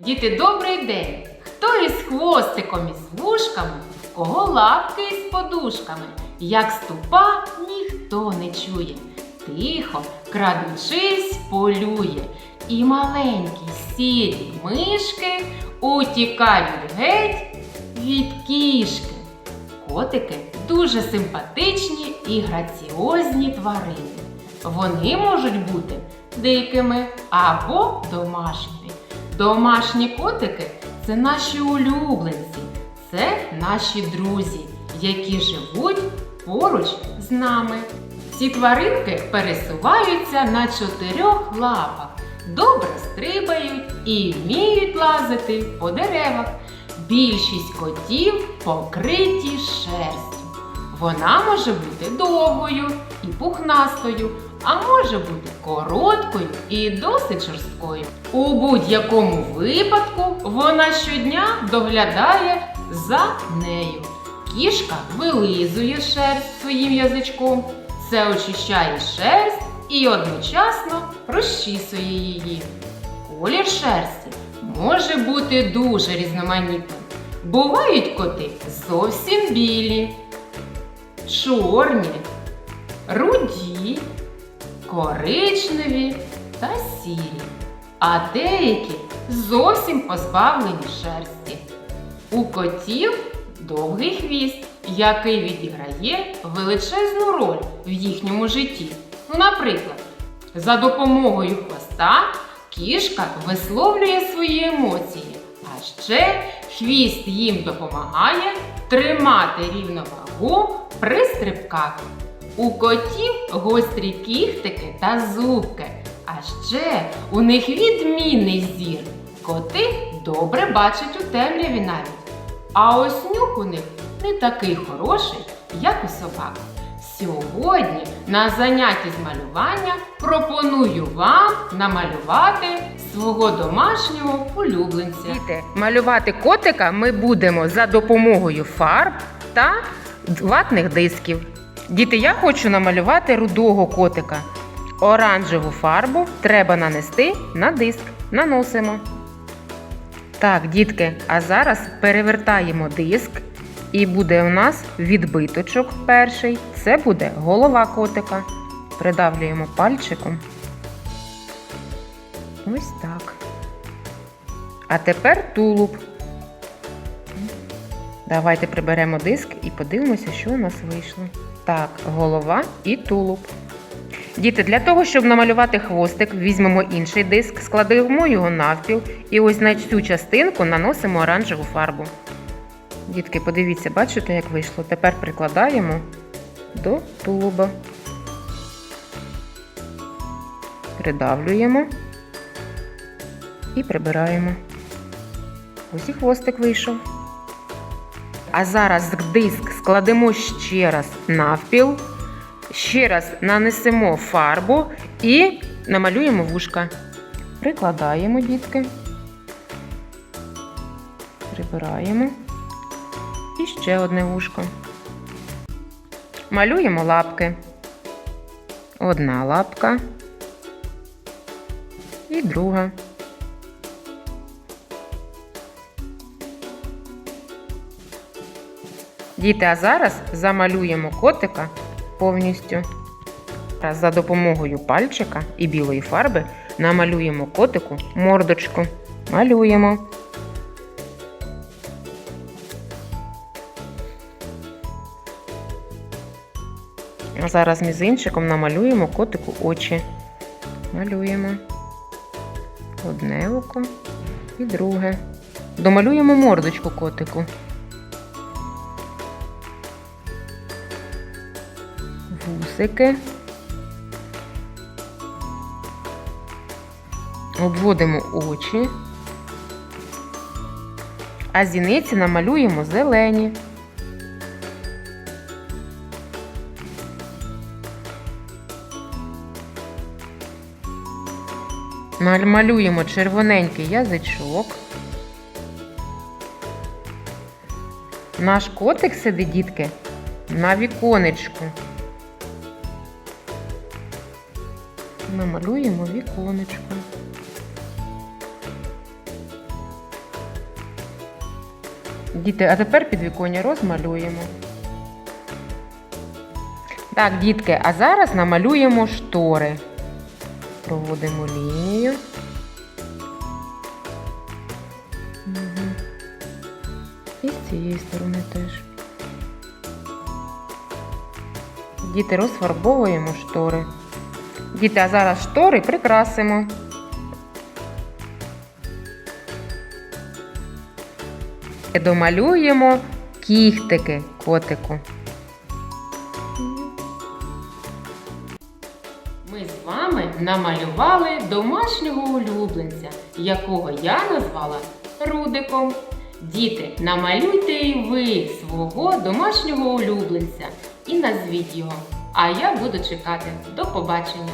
Діти, добрий день! Хто із хвостиком і з вушками, кого лапки із подушками, як ступа, ніхто не чує. Тихо, крадучись, полює, і маленькі сірі мишки утікають геть від кішки. Котики дуже симпатичні і граціозні тварини. Вони можуть бути дикими або домашніми. Домашні котики це наші улюбленці, це наші друзі, які живуть поруч з нами. Ці тваринки пересуваються на чотирьох лапах, добре стрибають і вміють лазити по деревах. Більшість котів покриті шерстю. Вона може бути довгою і пухнастою, а може бути короткою і досить жорсткою. У будь-якому випадку вона щодня доглядає за нею. Кішка вилизує шерсть своїм язичком. Це очищає шерсть і одночасно розчісує її. Колір шерсті може бути дуже різноманітним. Бувають коти зовсім білі, чорні, руді, коричневі та сірі, а деякі зовсім позбавлені шерсті. У котів довгий хвіст, який відіграє величезну роль в їхньому житті. Наприклад, за допомогою хвоста кішка висловлює свої емоції, а ще хвіст їм допомагає тримати рівновагу при стрибках. У котів гострі кіхтики та зубки, а ще у них відмінний зір. Коти добре бачать у темряві навіть. А ось нюх у них не такий хороший, як у собак. Сьогодні на занятті з малювання пропоную вам намалювати свого домашнього улюбленця. Діти, малювати котика ми будемо за допомогою фарб та ватних дисків. Діти, я хочу намалювати рудого котика. Оранжеву фарбу треба нанести на диск. Наносимо. Так, дітки, а зараз перевертаємо диск, і буде у нас відбиточок перший. Це буде голова котика. Придавлюємо пальчиком. Ось так. А тепер тулуб. Давайте приберемо диск і подивимося, що у нас вийшло. Так, голова і тулуб. Діти, для того, щоб намалювати хвостик, візьмемо інший диск, складемо його навпіл і ось на цю частинку наносимо оранжеву фарбу. Дітки, подивіться, бачите, як вийшло? Тепер прикладаємо до тулуба. Придавлюємо і прибираємо. Ось і хвостик вийшов. А зараз диск складемо ще раз навпіл. Ще раз нанесемо фарбу і намалюємо вушка. Прикладаємо, дітки. Прибираємо. І ще одне вушко. Малюємо лапки. Одна лапка. І друга. Діти, а зараз замалюємо котика повністю. За допомогою пальчика і білої фарби намалюємо котику мордочку. Малюємо. А зараз мізинчиком намалюємо котику очі. Малюємо одне око і друге. Домалюємо мордочку котику. Вусики. Обводимо очі, а зіниці намалюємо зелені. Намалюємо червоненький язичок. Наш котик сидить, дітки, на віконечку. Намалюємо віконечко. Діти, а тепер підвіконня розмалюємо. Так, дітки, а зараз намалюємо штори. Проводимо лінію. І з цієї сторони теж. Діти, розфарбовуємо штори. Діти, а зараз штори прикрасимо. Домалюємо кіхтики котику. Ми з вами намалювали домашнього улюбленця, якого я назвала Рудиком. Діти, намалюйте і ви свого домашнього улюбленця і назвіть його. А я буду чекати. До побачення!